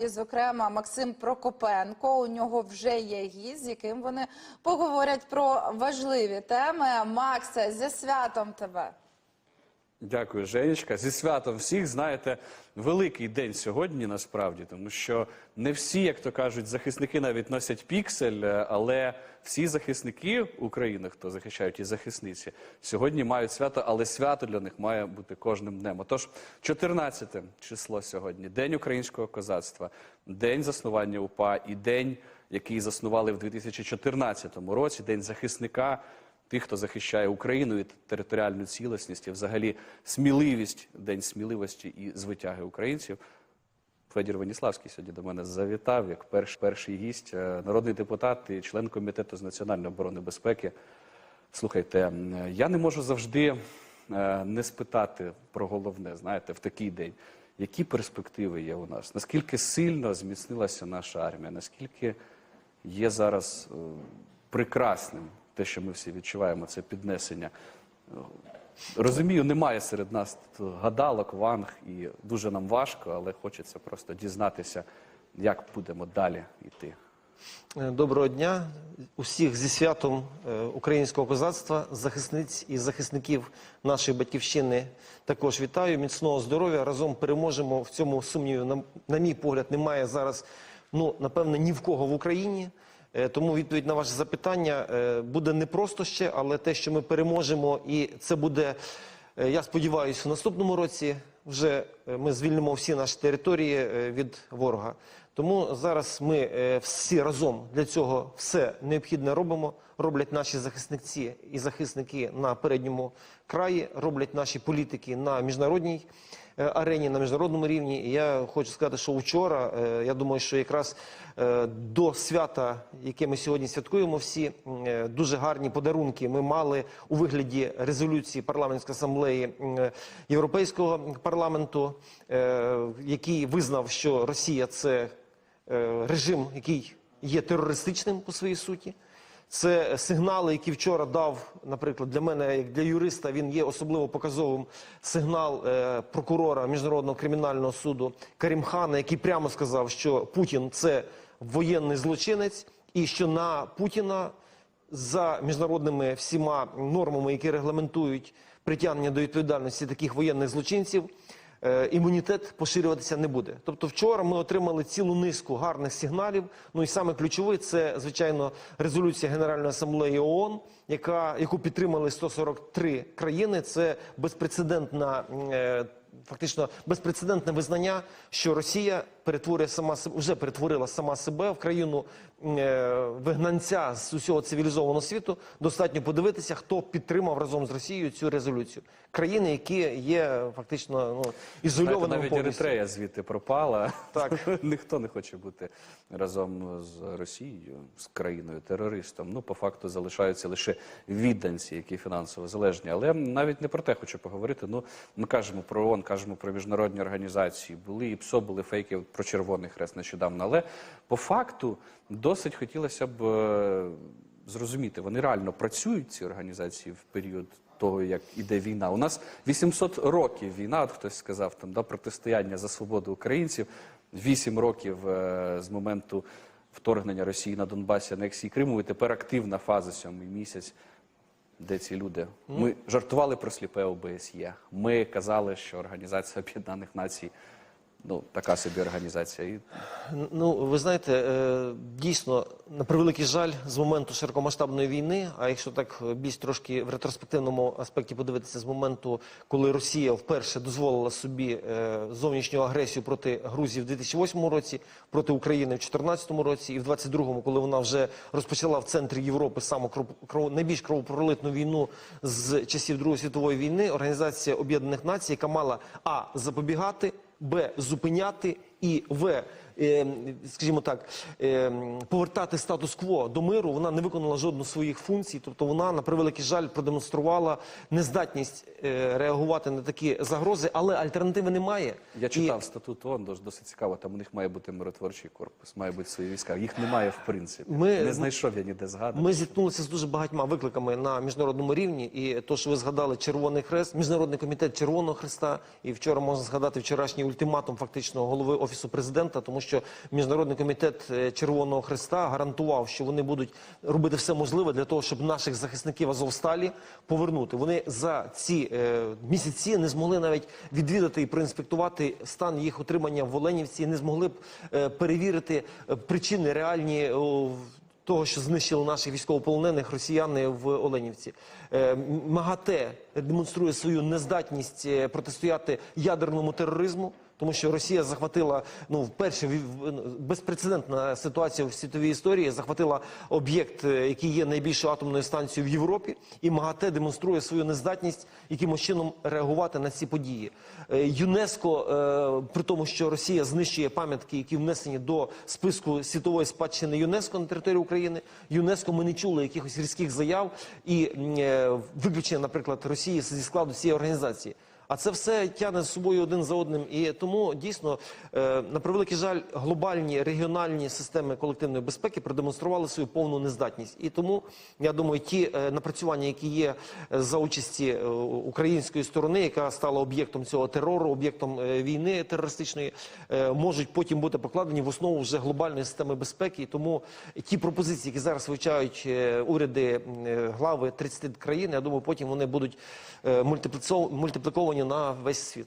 І, зокрема, Максим Прокопенко. У нього вже є гість, з яким вони поговорять про важливі теми. Макса, зі святом тебе. Дякую, Женечка. Зі святом всіх знаєте, великий день сьогодні насправді, тому що не всі, як то кажуть, захисники навіть носять піксель, е, але всі захисники України, хто захищають і захисниці, сьогодні мають свято, але свято для них має бути кожним днем. Отож, 14 число сьогодні, день українського козацтва, день заснування УПА і день, який заснували в 2014 році, день захисника тих, хто захищає Україну і територіальну цілісність, і взагалі сміливість, день сміливості і звитяги українців. Федір Веніславський сьогодні до мене завітав як перш, перший гість, е, народний депутат і член комітету з національної оборони безпеки. Слухайте, я не можу завжди е, не спитати про головне, знаєте, в такий день. Які перспективи є у нас? Наскільки сильно зміцнилася наша армія? Наскільки є зараз е, прекрасним те, що ми всі відчуваємо, це піднесення? Розумію, немає серед нас гадалок, ванг, і дуже нам важко, але хочеться просто дізнатися, як будемо далі йти. Е, Доброго дня усіх зі святом е, українського козацтва, захисниць і захисників нашої батьківщини. Також вітаю міцного здоров'я. Разом переможемо. В цьому сумнівів, на, на мій погляд, немає зараз. Ну напевне, ні в кого в Україні. Е, Тому відповідь на ваше запитання е, буде не просто ще, але те, що ми переможемо, і це буде, е, я сподіваюся, в наступному році вже ми звільнимо всі наші території від ворога. Тому зараз ми всі разом для цього все необхідне робимо. Роблять наші захисники і захисники на передньому краї, роблять наші політики на міжнародній е, арені, на міжнародному рівні. І я хочу сказати, що вчора, е, я думаю, що якраз е, до свята, яке ми сьогодні святкуємо, всі дуже гарні подарунки ми мали у вигляді резолюції парламентської асамблеї Європейського парламенту, який визнав, що Росія це режим, який є терористичним по своїй суті. Це сигнали, які вчора дав, наприклад, для мене, як для юриста, він є особливо показовим сигнал е, прокурора міжнародного кримінального суду Карімхана, який прямо сказав, що Путін це воєнний злочинець, і що на Путіна за міжнародними всіма нормами, які регламентують притягнення до відповідальності таких воєнних злочинців, імунітет поширюватися не буде. Тобто, вчора ми отримали цілу низку гарних сигналів. Ну і саме ключовий це звичайно резолюція Генеральної асамблеї ООН, яка яку підтримали 143 країни. Це безпрецедентна. е, Фактично безпрецедентне визнання, що Росія перетворює сама вже перетворила сама себе в країну е, вигнанця з усього цивілізованого світу. Достатньо подивитися, хто підтримав разом з Росією цю резолюцію. Країни, які є фактично ну Знаєте, ізольованими навіть повністю. Еритрея звідти пропала. Так. Ніхто не хоче бути разом з Росією, з країною терористом. Ну, по факту залишаються лише відданці, які фінансово залежні. Але навіть не про те хочу поговорити. Ну, ми кажемо про ООН, кажемо про міжнародні організації. Були і ПСО, були фейки про Червоний Хрест нещодавно. Але по факту досить хотілося б е, зрозуміти, вони реально працюють ці організації в період того, як іде війна. У нас 800 років війна, от хтось сказав, там да, протистояння за свободу українців, 8 років е, з моменту вторгнення Росії на Донбасі, анексії Криму, і тепер активна фаза сьомий місяць. Де ці люди? Ми жартували про сліпе ОБСЄ. Ми казали, що Організація Об'єднаних Націй ну така собі організація. Ну, ви знаєте, е, дійсно, на превеликий жаль, з моменту широкомасштабної війни, а якщо так більш трошки в ретроспективному аспекті подивитися, з моменту, коли Росія вперше дозволила собі е, зовнішню агресію проти Грузії в 2008 році, проти України в 2014 році, і в 2022, коли вона вже розпочала в центрі Європи саму кров- найбільш кровопролитну війну з часів Другої світової війни, Організація Об'єднаних Націй, яка мала а запобігати. Б. Зупиняти і В. е, Скажімо так, е, повертати статус-кво до миру, вона не виконала жодну з своїх функцій. Тобто вона, на превеликий жаль, продемонструвала нездатність е, реагувати на такі загрози, але альтернативи немає. Я І- читав статут ООН, дос- досить цікаво. Там у них має бути миротворчий корпус, має бути свої війська. Їх немає в принципі. Ми- не знайшов я ніде згадати. Ми зіткнулися з дуже багатьма викликами на міжнародному рівні. І то, що ви згадали, Червоний Хрест, Міжнародний комітет Червоного Хреста. І вчора можна згадати вчорашній ультиматум фактично голови офісу президента, тому що що міжнародний комітет е, Червоного Христа гарантував, що вони будуть робити все можливе для того, щоб наших захисників Азовсталі повернути. Вони за ці е, місяці не змогли навіть відвідати і проінспектувати стан їх утримання в Оленівці, не змогли б е, перевірити е, причини реальні. о, того, що знищили наших військовополонених росіяни в Оленівці. Е, МАГАТЕ демонструє свою нездатність е, протистояти ядерному тероризму. Тому що Росія захватила ну вперше ну, безпрецедентна ситуація в світовій історії. Захватила об'єкт, е, який є найбільшою атомною станцією в Європі, і МАГАТЕ демонструє свою нездатність якимось чином реагувати на ці події. Е, ЮНЕСКО, е, при тому, що Росія знищує пам'ятки, які внесені до списку світової спадщини ЮНЕСКО на території України. ЮНЕСКО ми не чули якихось різких заяв і виключення, наприклад, Росії зі складу цієї організації. А це все тягне з собою один за одним. І тому дійсно, е, на превеликий жаль, глобальні регіональні системи колективної безпеки продемонстрували свою повну нездатність. І тому я думаю, ті е, напрацювання, які є е, за участі української сторони, яка стала об'єктом цього терору, об'єктом війни терористичної, можуть потім бути покладені в основу вже глобальної системи безпеки. І тому ті пропозиції, які зараз вивчають уряди глави 30 країн, я думаю, потім вони будуть е, мультипліцо- на весь світ.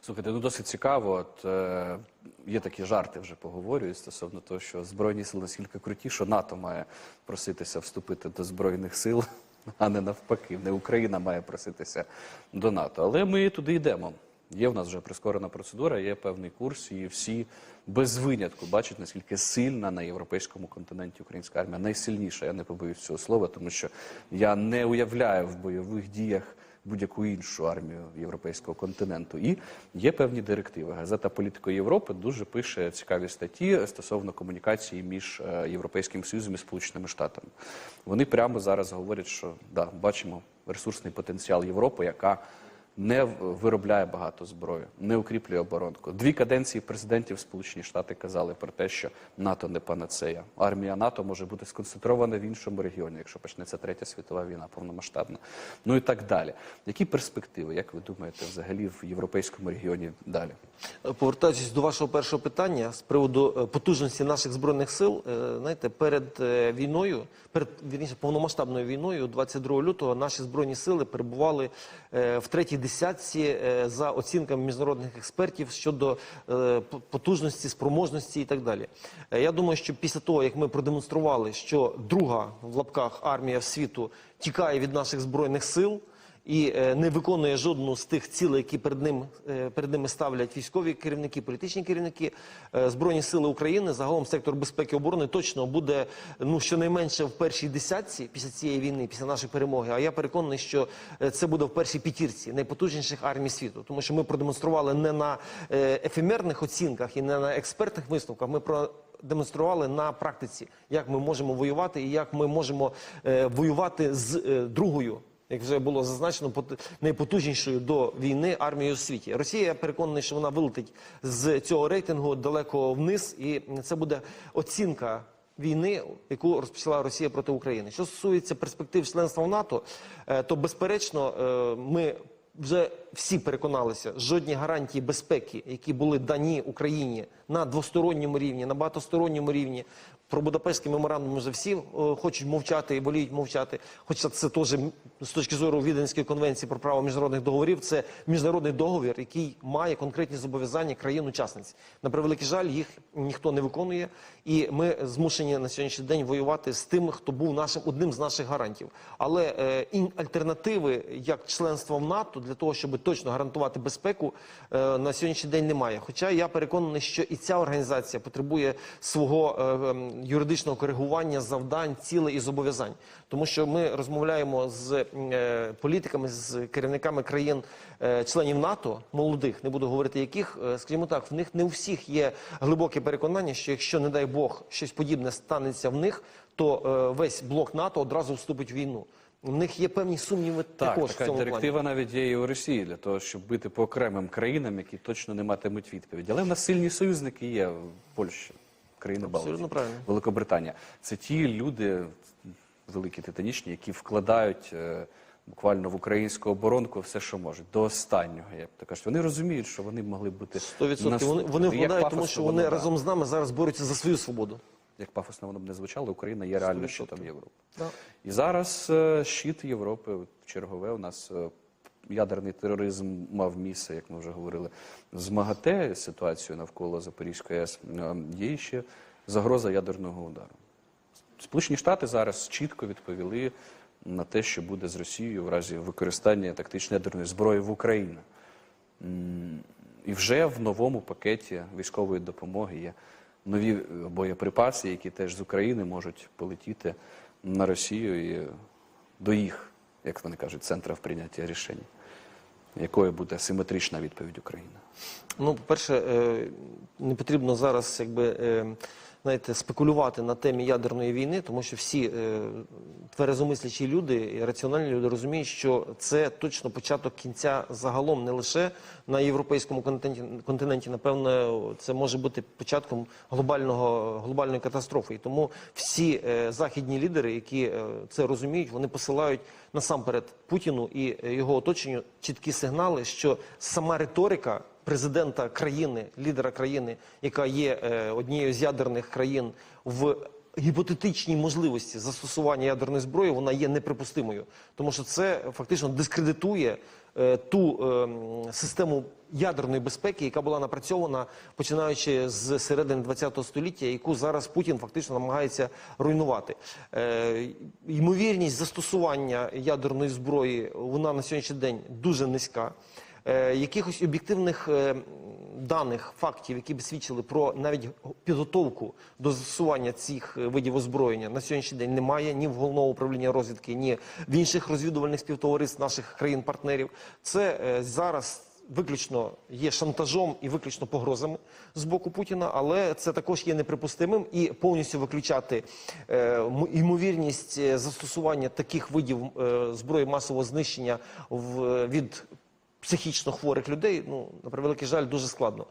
Слухайте, ну досить цікаво. От е, є такі жарти вже поговорюють стосовно того, що збройні сили настільки круті, що НАТО має проситися вступити до збройних сил, а не навпаки. Не Україна має проситися до НАТО. Але ми туди йдемо. Є в нас вже прискорена процедура, є певний курс, і всі без винятку бачать, наскільки сильна на європейському континенті українська армія. Найсильніша, я не побоюсь цього слова, тому що я не уявляю в бойових діях будь-яку іншу армію європейського континенту. І є певні директиви. Газета Політика Європи дуже пише цікаві статті стосовно комунікації між е, Європейським Союзом і Сполученими Штатами. Вони прямо зараз говорять, що да, бачимо ресурсний потенціал Європи, яка не виробляє багато зброї, не укріплює оборонку. Дві каденції президентів Сполучені Штати казали про те, що НАТО не панацея. Армія НАТО може бути сконцентрована в іншому регіоні, якщо почнеться третя світова війна, повномасштабна. Ну і так далі. Які перспективи, як ви думаєте, взагалі в європейському регіоні далі? Повертаючись до вашого першого питання з приводу е, потужності наших збройних сил, е, знаєте, перед е, війною, перед вірніше повномасштабною війною, 22 лютого, наші збройні сили перебували в третій десятці е, за оцінками міжнародних експертів щодо е, по- потужності, спроможності і так далі. Е, Я думаю, що після того, як ми продемонстрували, що друга в лапках армія світу тікає від наших збройних сил і е, не виконує жодну з тих цілей, які перед ним е, перед ними ставлять військові керівники, політичні керівники е, збройні сили України. Загалом сектор безпеки і оборони точно буде ну щонайменше в першій десятці після цієї війни, після нашої перемоги. А я переконаний, що це буде в першій п'ятірці найпотужніших армій світу, тому що ми продемонстрували не на ефемерних оцінках і не на експертних висновках. Ми про демонстрували на практиці, як ми можемо воювати і як ми можемо е, воювати з е, другою як вже було зазначено, пот- найпотужнішою до війни армією у світі. Росія я переконаний, що вона вилетить з цього рейтингу далеко вниз, і це буде оцінка. Війни, яку розпочала Росія проти України, що стосується перспектив членства в НАТО, е, то безперечно е, ми вже всі переконалися, жодні гарантії безпеки, які були дані Україні на двосторонньому рівні, на багатосторонньому рівні. Про Будапештський меморандум вже всі е, хочуть мовчати і воліють мовчати. Хоча це теж з точки зору Віденської конвенції про право міжнародних договорів. Це міжнародний договір, який має конкретні зобов'язання країн-учасниць. На превеликий жаль, їх ніхто не виконує, і ми змушені на сьогоднішній день воювати з тим, хто був нашим одним з наших гарантів. Але е, альтернативи як членство в НАТО для того, щоб точно гарантувати безпеку, е, на сьогоднішній день немає. Хоча я переконаний, що і ця організація потребує свого е, ем, юридичного коригування завдань, цілей і зобов'язань, тому що ми розмовляємо з е, політиками, з керівниками країн. е, Членів НАТО молодих, не буду говорити яких, е, скажімо так, в них не у всіх є глибоке переконання, що якщо, не дай Бог, щось подібне станеться в них, то е, весь блок НАТО одразу вступить в війну. У них є певні сумніви Так, також в цьому плані. директива навіть є і у Росії для того, щоб бити по окремим країнам, які точно не матимуть відповіді. Але в нас сильні союзники є в Польщі, країни Абсолютно правильно. Великобританія. Це ті люди великі титанічні, які вкладають е, буквально в українську оборонку все, що можуть, до останнього. Як то кажуть, вони розуміють, що вони могли б бути 100% нас- вони, вони вкладають, тому що вони разом з нами зараз борються за свою свободу. як пафосно воно б не звучало, Україна є реально 100%. щитом Європи. Да. І зараз е, щит Європи, чергове, у нас е, ядерний тероризм мав місце, як ми вже говорили, змагате ситуацію навколо Запорізької АЕС. Е, Є ще загроза ядерного удару. Сполучені Штати зараз чітко відповіли на те, що буде з Росією в разі використання тактичної ядерної зброї в Україні. І вже в новому пакеті військової допомоги є нові боєприпаси, які теж з України можуть полетіти на Росію і до їх, як вони кажуть, центрів прийняття рішень. Якою буде симетрична відповідь України? Ну, по-перше, е, не потрібно зараз, якби. Знаєте, спекулювати на темі ядерної війни, тому що всі е, тверезомислячі люди і раціональні люди розуміють, що це точно початок кінця загалом не лише на європейському континенті, континенті. Напевно, це може бути початком глобального глобальної катастрофи. І тому всі е, західні лідери, які е, це розуміють, вони посилають насамперед Путіну і його оточенню чіткі сигнали, що сама риторика президента країни, лідера країни, яка є е, однією з ядерних країн в гіпотетичній можливості застосування ядерної зброї, вона є неприпустимою, тому що це фактично дискредитує е, ту е, систему ядерної безпеки, яка була напрацьована починаючи з середини ХХ століття, яку зараз Путін фактично намагається руйнувати. Е, ймовірність застосування ядерної зброї вона на сьогоднішній день дуже низька. Е, якихось об'єктивних е, даних, фактів, які б свідчили про навіть підготовку до застосування цих е, видів озброєння на сьогоднішній день немає ні в головного управління розвідки, ні в інших розвідувальних співтовариств наших країн-партнерів. Це зараз. Виключно є шантажом і виключно погрозами з боку Путіна, але це також є неприпустимим і повністю виключати е, ймовірність застосування таких видів е, зброї масового знищення в, від психічно хворих людей, ну на превеликий жаль, дуже складно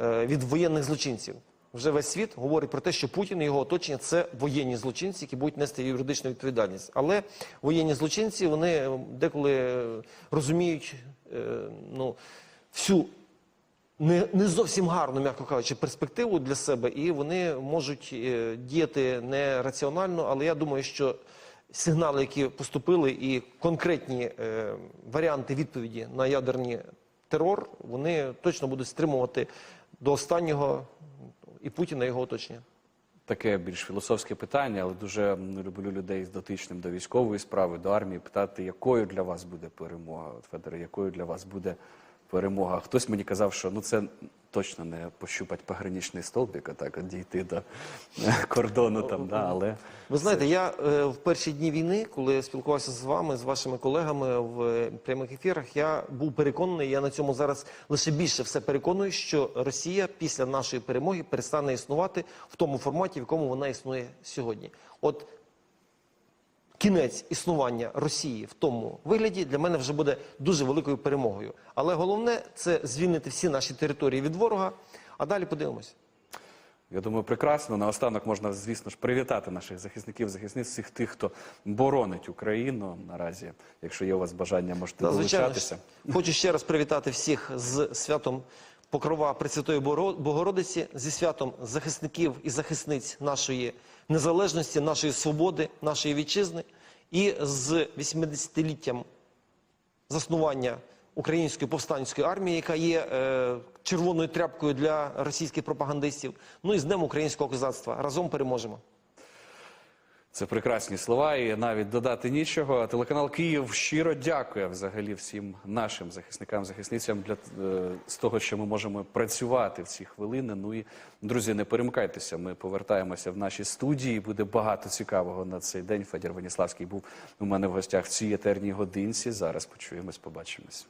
е, від воєнних злочинців. Вже весь світ говорить про те, що Путін і його оточення це воєнні злочинці, які будуть нести юридичну відповідальність. Але воєнні злочинці вони е, деколи е, розуміють ну, всю не, не зовсім гарну, м'яко кажучи, перспективу для себе, і вони можуть діяти не раціонально, але я думаю, що сигнали, які поступили, і конкретні е, варіанти відповіді на ядерний терор, вони точно будуть стримувати до останнього і Путіна, і його оточення. Таке більш філософське питання, але дуже люблю людей з дотичним до військової справи, до армії, питати, якою для вас буде перемога, От, Федоре, якою для вас буде перемога. Хтось мені казав, що ну це точно не пощупать пограничний столбик, а так от дійти до е, кордону там, да, але Ви знаєте, я е, в перші дні війни, коли я спілкувався з вами, з вашими колегами в е, прямих ефірах, я був переконаний, я на цьому зараз лише більше все переконую, що Росія після нашої перемоги перестане існувати в тому форматі, в якому вона існує сьогодні. От кінець існування Росії в тому вигляді для мене вже буде дуже великою перемогою. Але головне це звільнити всі наші території від ворога. А далі подивимось. Я думаю, прекрасно. Наостанок можна, звісно ж, привітати наших захисників, захисниць, всіх тих, хто боронить Україну наразі. Якщо є у вас бажання, можете звичайно долучатися. Хочу ще раз привітати всіх з святом Покрова Пресвятої Богородиці, зі святом захисників і захисниць нашої незалежності, нашої свободи, нашої вітчизни, і з 80-літтям заснування української повстанської армії, яка є е, червоною тряпкою для російських пропагандистів. Ну і з Днем українського козацтва. Разом переможемо. Це прекрасні слова, і навіть додати нічого. Телеканал Київ щиро дякує взагалі всім нашим захисникам, захисницям для е, з того, що ми можемо працювати в ці хвилини. Ну і друзі, не перемикайтеся. Ми повертаємося в наші студії. Буде багато цікавого на цей день. Федір Веніславський був у мене в гостях в цій етерній годинці. Зараз почуємось, побачимось.